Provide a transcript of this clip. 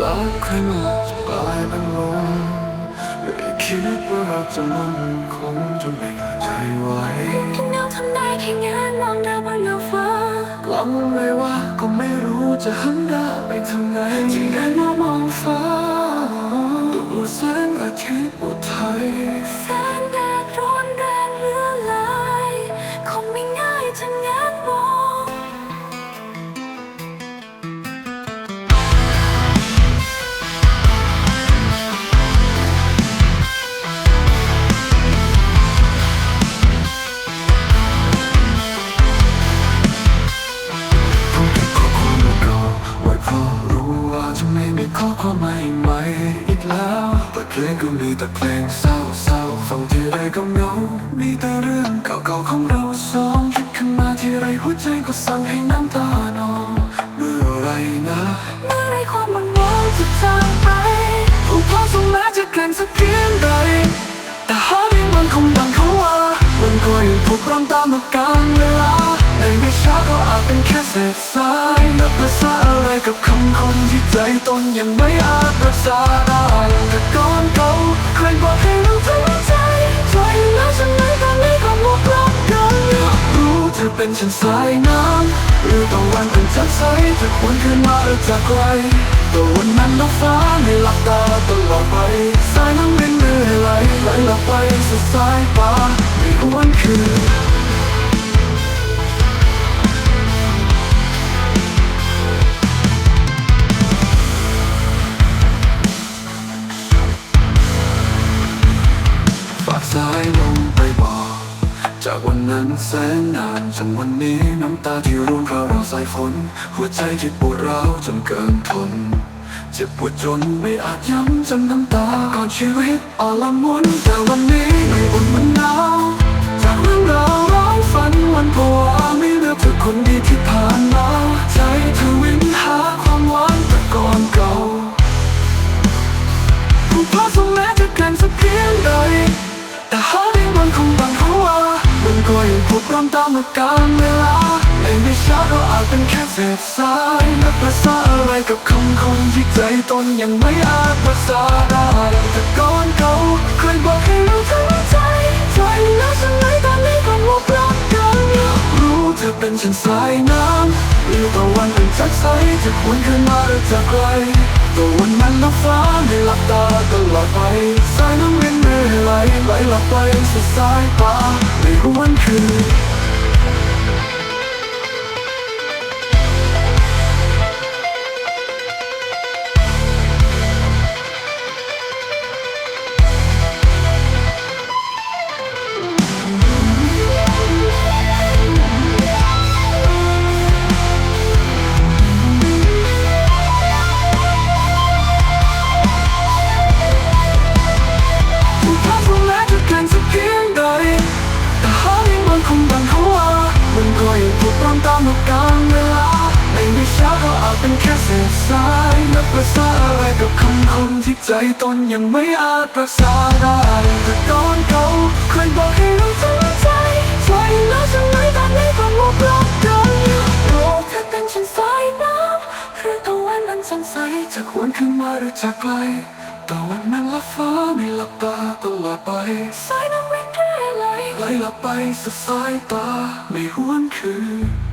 รักใครมาจะกลายเป็นลมไม่คิดว่าเราจะมันคงจะไม่ใจไหวแค่เงาทำได้แค่งานมองดาวบนท้องฟ้ากลังเลยว่าก็ไม่รู้จะหันหน้าไปทางไหนที่ได้มามองฟ้าดูแสงอาทิตย์อุทัย จะไม่มีข้อความใหม่ๆอีกแล้วแต่เพลงก็มีแต่เพลงเศร้าๆฟังทีไรก็เหงามีแต่เรื่องเก่าๆของเราสองคิดขึ้นมาทีไรหัวใจก็สั่งให้น้ำตานองเมื่อไรนะเมื่อไรความมันมองจะจางไปผู้พอสมแม้จะเกรงสักเพียงใดแต่หาที่มันคงดังเขาว่ามันก็ยังถูกร้องตามมาการเวลา ช้าก็อาจเป็นแค่เศษทรายนับภาษาอะไรกับคำคนที่ใจตนยังไม่อาจรักษาได้แต่ก่อนเขาใครบอกให้เราทั้งใจใจแล้วฉันไม่ตอนนี้ก็หมดรักกันรู้เธอเป็นฉันสายน้ำหรือตะวันเป็นจันใสจะควรขึ้นมาหรือจากไกลตัววันนั้นนกฟ้าไม่หลับตาตลอดไป สายน้ำรินเรื่อยไหลไหลหลับไปสุดสายตา จากวันนั้นแสนนานจนวันนี้น้ำตาที่ร่วงเราเราสายฝนหัวใจที่ปวดร้าวจนเกินทน เจ็บปวดจนไม่อาจย้ำจนน้ำตาก่อนชีวิตอ่อนละมุนแต่วันนี้ไม่อุ่นมันหนาวจากเรื่อง ผูกร้อนตามมาการเวลาในไม่ช้าก็อาจเป็นแค่เศษทรายนับภาษาอะไรกับคำคนที่ใจตนยังไม่อาจภาษาได้แต่ก่อนเขาเคยบอกให้เราทั้งใจ ใจแล้วฉันไหนตอนนี้ก็หมดรักกันรู้เธอเป็นฉันสายน้ำหรือตะวันเป็นจักใสจะควรขึ้นมาหรือจากไกลตัววันนั้นน้ำฟ้าไม่หลับตาตลอดไปสายน้ำเไหลไหลหลับไปสุดสายตาไม่รู้วันคืนาก็อาจเป็นแค่เศษทรายนับภาษาอะไรกับคำคนที่ใจตนยังไม่อาจรักษาได้แต่ก่อนเขาเคยบอกให้ราทั้งใจใจแล้วฉันไหนตอนนี้ก็หมดรักกันโลกแค่เป็นฉันสายน้ำหรือตะวันนั้นสดใสจะควรขึ้นมาหรือจากไกลตะวันนั้นละฟ้าไม่หลับตาตลอดไปสายน้ำเว้นเรื่อยไหลไหลหลับไปสุดสายตาไม่หวนคืน